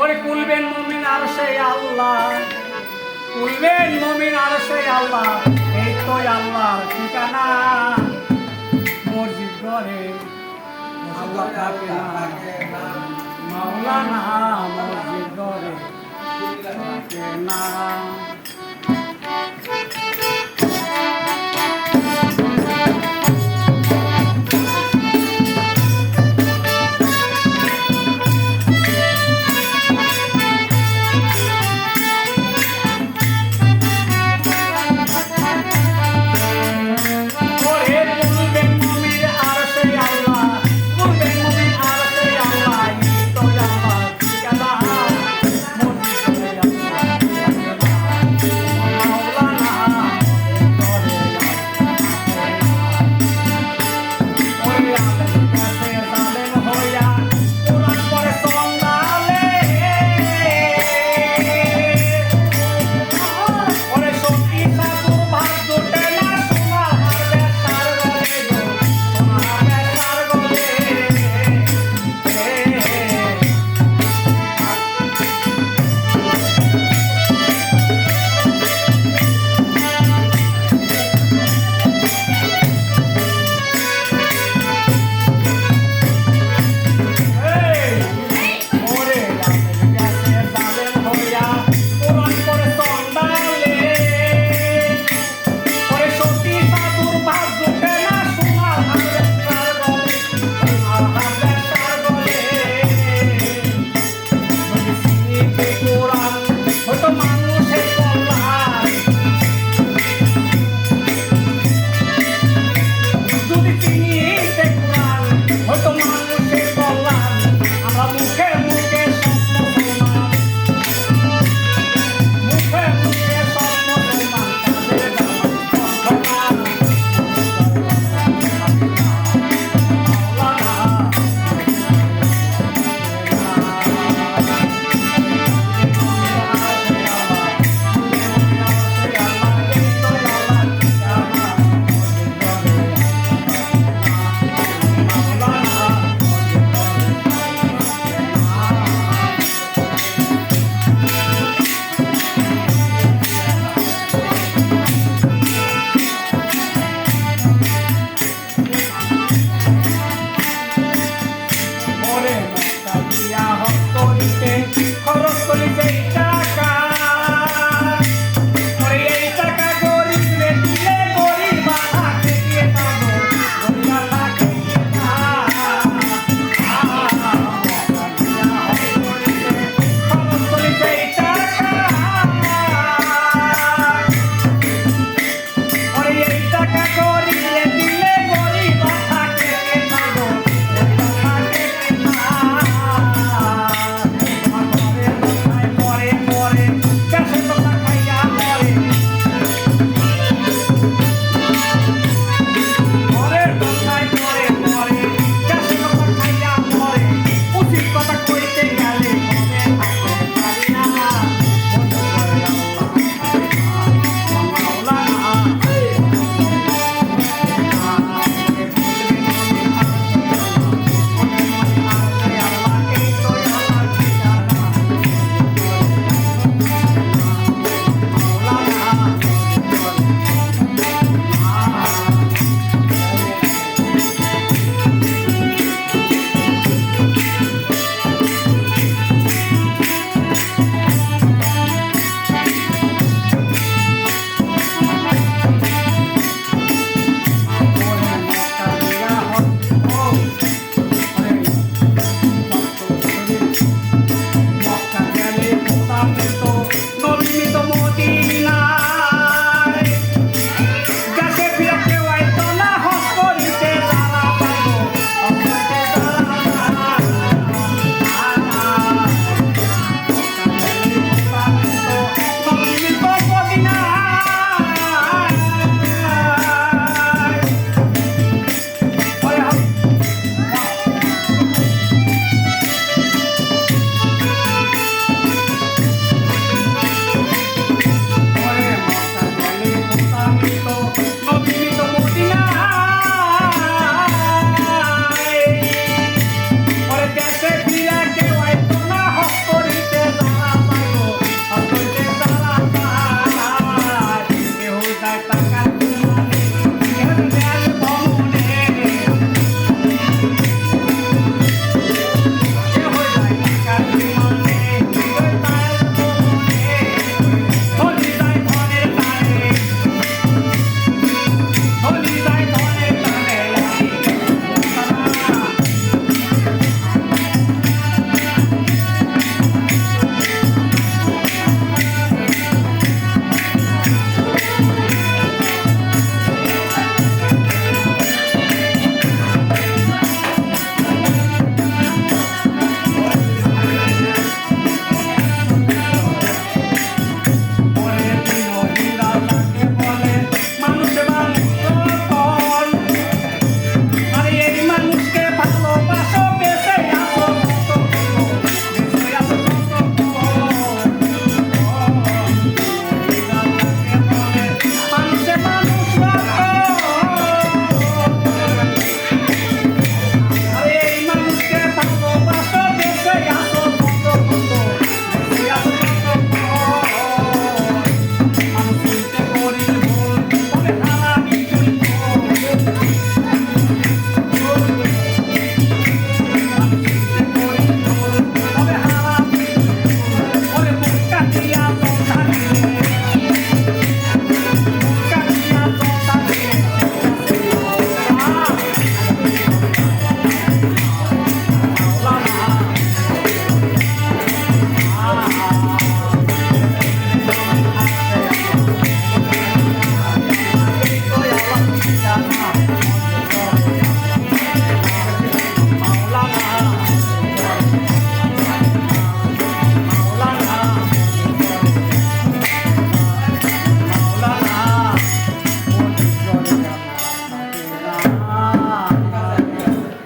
ওরে কুলবেন মমিন আর সেই আল্লাহ। কুলবেন মমিন আর সেই আল্লাহ। এই তো আল্লাহ ঠিকানা। মসজিদ ঘরে আল্লাহ থাকে মাওলানা মসজিদ ঘরে থাকে না। Solidate. Amen.